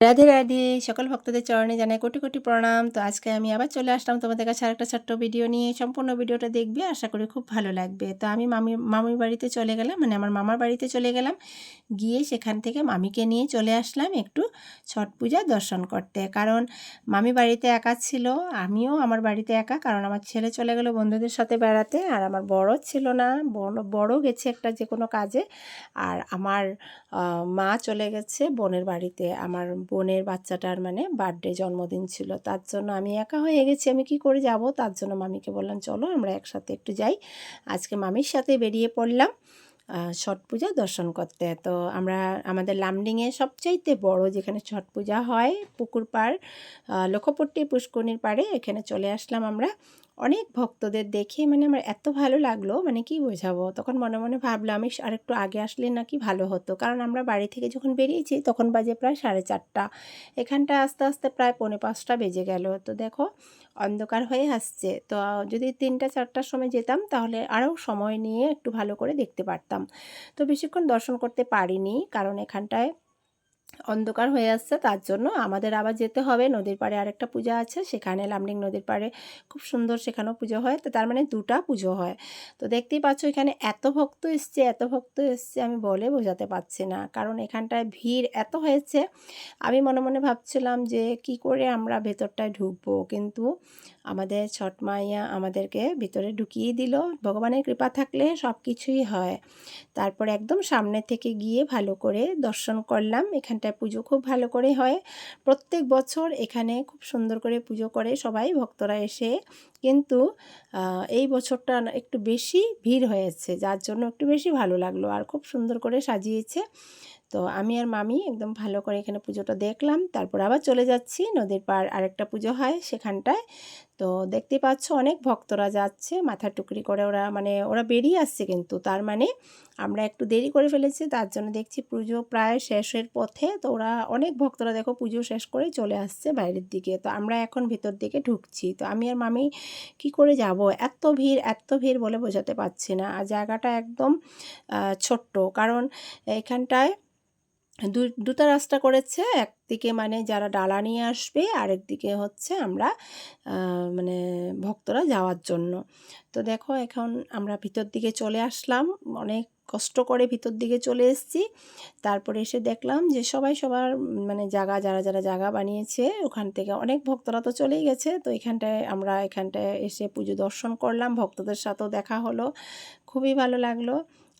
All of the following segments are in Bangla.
রাধে রাধে। সকল ভক্তদের চরণে জানাই কোটি কোটি প্রণাম। তো আজকে আমি আবার চলে আসলাম তোমাদের কাছে আরেকটা ছোট্ট ভিডিও নিয়ে। সম্পূর্ণ ভিডিওটা দেখবে, আশা করি খুব ভালো লাগবে। তো আমি মামি, মামির বাড়িতে চলে গেলাম মানে আমার মামার বাড়িতে চলে গেলাম। গিয়ে সেখান থেকে মামিকে নিয়ে চলে আসলাম একটু ছট পূজা দর্শন করতে। কারণ মামি বাড়িতে একা ছিল, আমিও আমার বাড়িতে একা। কারণ আমার ছেলে চলে গেল বন্ধুদের সাথে বেড়াতে, আর আমার বড় ছিল না। বড় গেছে একটা যে কোনো কাজে। আর আমার মা চলে গেছে বোনের বাড়িতে। আমার বোনের বাচ্চাটার মানে বার্থডে জন্মদিন ছিল। তার জন্য আমি একা হয়ে গেছি, আমি কি করে যাব? তার জন্য মামিকে বললাম, চলো আমরা একসাথে একটু যাই। আজকে মামির সাথে বেরিয়ে পড়লাম ছট পূজা দর্শন করতে। তো আমরা, আমাদের লামডিংয়ে সবচাইতে বড় যেখানে ছট পূজা হয়, পুকুর পাড় লক্ষ্যপট্টি পুষ্করণীর পাড়ে, এখানে চলে আসলাম আমরা। অনেক ভক্তদের দেখে মানে আমার এত ভালো লাগল মানে কি বোঝাবো? তখন মনে মনে ভাবলাম আমি আরেকটু আগে আসলে নাকি ভালো হতো। কারণ আমরা বাড়ি থেকে যখন বেরিয়েছি, তখন বাজে প্রায় সাড়ে চারটা। এখানটা আস্তে আস্তে প্রায় পৌনে পাঁচটা বেজে গেল। তো দেখো, অন্ধকার হয়ে আসছে। তো যদি তিনটা চারটার সময় যেতাম, তাহলে আরও সময় নিয়ে একটু ভালো করে দেখতে পারতাম। তো বেশিক্ষণ দর্শন করতে পারিনি, কারণ এখানটায় অন্ধকার হয়ে আসছে, তার জন্য আমাদের আবার যেতে হবে। নদীর পাড়ে আরেকটা পূজা আছে, সেখানে লামডিং নদীর পাড়ে খুব সুন্দর সেখানেও পুজো হয়। তো তার মানে দুটা পুজো হয়। তো দেখতেই পাচ্ছ এখানে এত ভক্ত এসছে, এত ভক্ত এসছে, আমি বলে বোঝাতে পারছি না। কারণ এখানটায় ভিড় এত হয়েছে, আমি মনে মনে ভাবছিলাম যে কি করে আমরা ভেতরটায় ঢুকবো। কিন্তু আমাদের ছট মাইয়া আমাদেরকে ভিতরে ঢুকিয়ে দিল। ভগবানের কৃপা থাকলে সব কিছুই হয়। তারপর একদম সামনে থেকে গিয়ে ভালো করে দর্শন করলাম। এখানটায় পুজো খুব ভালো করে হয়। প্রত্যেক বছর এখানে খুব সুন্দর করে পুজো করে সবাই ভক্তরা এসে কিন্তু এই বছরটা একটু বেশি ভিড় হয়েছে, যার জন্য একটু বেশি ভালো লাগল আর খুব সুন্দর করে সাজিয়েছে। তো আমি আর মামি একদম ভালো করে এখানে পুজোটা দেখলাম, তারপর আবার চলে যাচ্ছি, নদীর পাড় আরেকটা পুজো হয় সেখানটায়। তো দেখতে পাচ্ছ অনেক ভক্তরা যাচ্ছে মাথা টুকরি করে ওরা মানে ওরা বেরিয়ে আসছে কিন্তু, তার মানে আমরা একটু দেরি করে ফেলেছি, তার জন্য দেখছি পুজো প্রায় শেষের পথে, তো ওরা অনেক ভক্তরা দেখো পুজো শেষ করে চলে আসছে বাইরের দিকে। তো আমরা এখন ভিতর দিকে ঢুকছি, তো আমি আর মামি কি করে যাব? এত ভিড় এত ভিড় বলে বোঝাতে পারছি না। আর জায়গাটা একদম ছোট্ট। কারণ এখানটায় দু, দুটো রাস্তা করেছে। একদিকে মানে যারা ডালা নিয়ে আসবে, আরেকদিকে হচ্ছে আমরা মানে ভক্তরা যাওয়ার জন্য। তো দেখো এখন আমরা ভিতর দিকে চলে আসলাম। অনেক কষ্ট করে ভিতর দিকে চলে এসেছি। তারপরে এসে দেখলাম যে সবাই সবার মানে জায়গা যারা যারা জায়গা বানিয়েছে, ওখান থেকে অনেক ভক্তরা তো চলেই গেছে। তো এখানটায় আমরা এখানটায় এসে পুজো দর্শন করলাম, ভক্তদের সাথেও দেখা হলো। খুবই ভালো লাগল।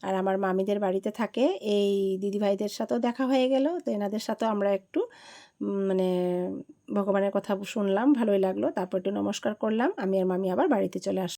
আর আমার মামিদের বাড়িতে থাকে। এই দিদিভাইদের সাথেও দেখা হয়ে গেল। তো এনাদের সাথেও আমরা একটু মানে ভগবানের কথা শুনলাম, ভালোই লাগল। তারপর একটু নমস্কার করলাম। আমি আর মামি আবার বাড়িতে চলে আসলাম